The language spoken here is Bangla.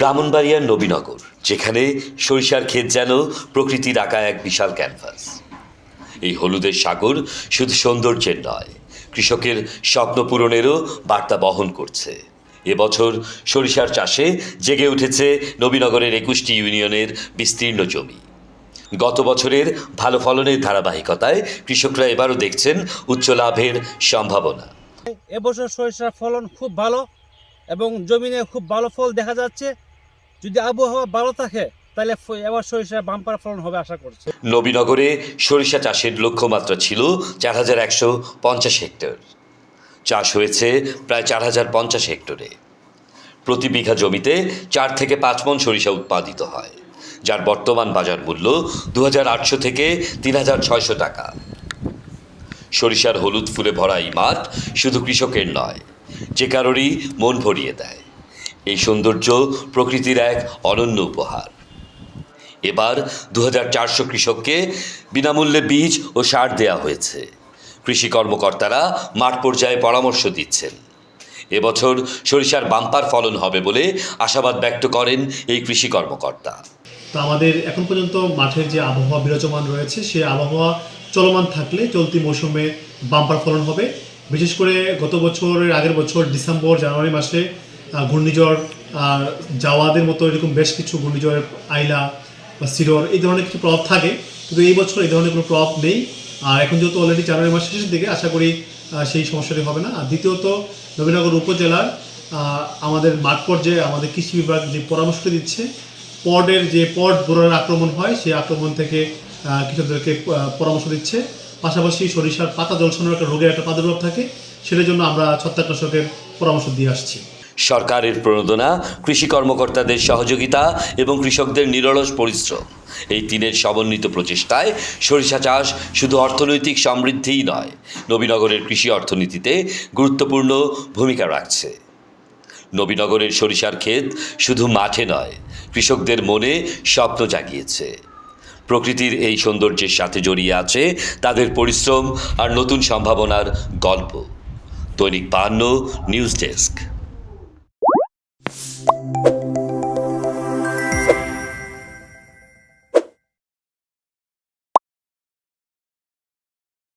ব্রাহ্মণবাড়িয়ার নবীনগর, যেখানে সরিষার ক্ষেত যেন প্রকৃতির আঁকা এক বিশাল ক্যানভাস এই হলুদের সাগর শুধু সৌন্দর্যের নয়, কৃষকের স্বপ্ন পূরণেরও বার্তা বহন করছে। এবছর সরিষার চাষে জেগে উঠেছে নবীনগরের একুশটি ইউনিয়নের বিস্তীর্ণ জমি। গত বছরের ভালো ফলনের ধারাবাহিকতায় কৃষকরা এবারও দেখছেন উচ্চ লাভের সম্ভাবনা। এবছর সরিষার ফলন খুব ভালো এবং জমিনে খুব ভালো ফল দেখা যাচ্ছে। যদি আবহাওয়া ভালো থাকে, তাহলে এবার সরিষার বাম্পার ফলন হবে আশা করছি। নবীনগরে সরিষা চাষের লক্ষ্যমাত্রা ছিল চার হাজার একশো পঞ্চাশ হেক্টর। চাষ হয়েছে প্রায় চার হাজার পঞ্চাশ হেক্টরে। প্রতি বিঘা জমিতে চার থেকে পাঁচ মন সরিষা উৎপাদিত হয়, যার বর্তমান বাজার মূল্য দু হাজার আটশো থেকে তিন হাজার ছয়শো টাকা। সরিষার হলুদ ফুলে ভরা এই মাঠ শুধু কৃষকের নয়, যে কারোরই মন ভরিয়ে দেয়। এই সৌন্দর্য প্রকৃতির এক অনন্য উপহার। এবার দু চারশো কৃষককে বিনামূল্যে বীজ ও সার দেওয়া হয়েছে। কৃষি কর্মকর্তারা মাঠ পর্যায়ে পরামর্শ দিচ্ছেন। এবছর সরিষার বাম্পার ফলন হবে বলে আশাবাদ ব্যক্ত করেন এই কৃষি কর্মকর্তা। তো আমাদের এখন পর্যন্ত মাঠের যে আবহাওয়া বিরাজমান রয়েছে সেই আবহাওয়া চলমান থাকলে চলতি মৌসুমে বাম্পার ফলন হবে। বিশেষ করে গত বছরের আগের বছর ডিসেম্বর, জানুয়ারি মাসে ঘূর্ণিঝড়, আর জাওয়াদের মতো এরকম বেশ কিছু ঘূর্ণিঝড়ের আইলা বা সিরর এই ধরনের কিছু প্রভাব থাকে। কিন্তু এই বছর এই ধরনের কোনো প্রভাব নেই। আর এখন যেহেতু অলরেডি জানুয়ারি মাসের শেষের দিকে, আশা করি সেই সমস্যাটি হবে না। আর দ্বিতীয়ত, নবীনগর উপজেলার আমাদের মাঠ পর্যায়ে আমাদের কৃষি বিভাগ যে পরামর্শ দিচ্ছে পডের যে পড বোরার আক্রমণ হয়, সেই আক্রমণ থেকে কৃষকদেরকে পরামর্শ দিচ্ছে। পাশাপাশি সরিষার পাতা জলসনের একটা রোগের একটা প্রাদুর্ভাব থাকে, সেটার জন্য আমরা ছত্রাকনাশকের পরামর্শ দিয়ে আসছি। সরকারের প্রণোদনা, কৃষি কর্মকর্তাদের সহযোগিতা এবং কৃষকদের নিরলস পরিশ্রম। এই তিনের সমন্বিত প্রচেষ্টায় সরিষা চাষ শুধু অর্থনৈতিক সমৃদ্ধিই নয়, নবীনগরের কৃষি অর্থনীতিতে গুরুত্বপূর্ণ ভূমিকা রাখছে। নবীনগরের সরিষার ক্ষেত শুধু মাঠে নয়, কৃষকদের মনে স্বপ্ন জাগিয়েছে। প্রকৃতির এই সৌন্দর্যের সাথে জড়িয়ে আছে তাদের পরিশ্রম আর নতুন সম্ভাবনার গল্প। দৈনিক বাহান্ন নিউজ ডেস্ক।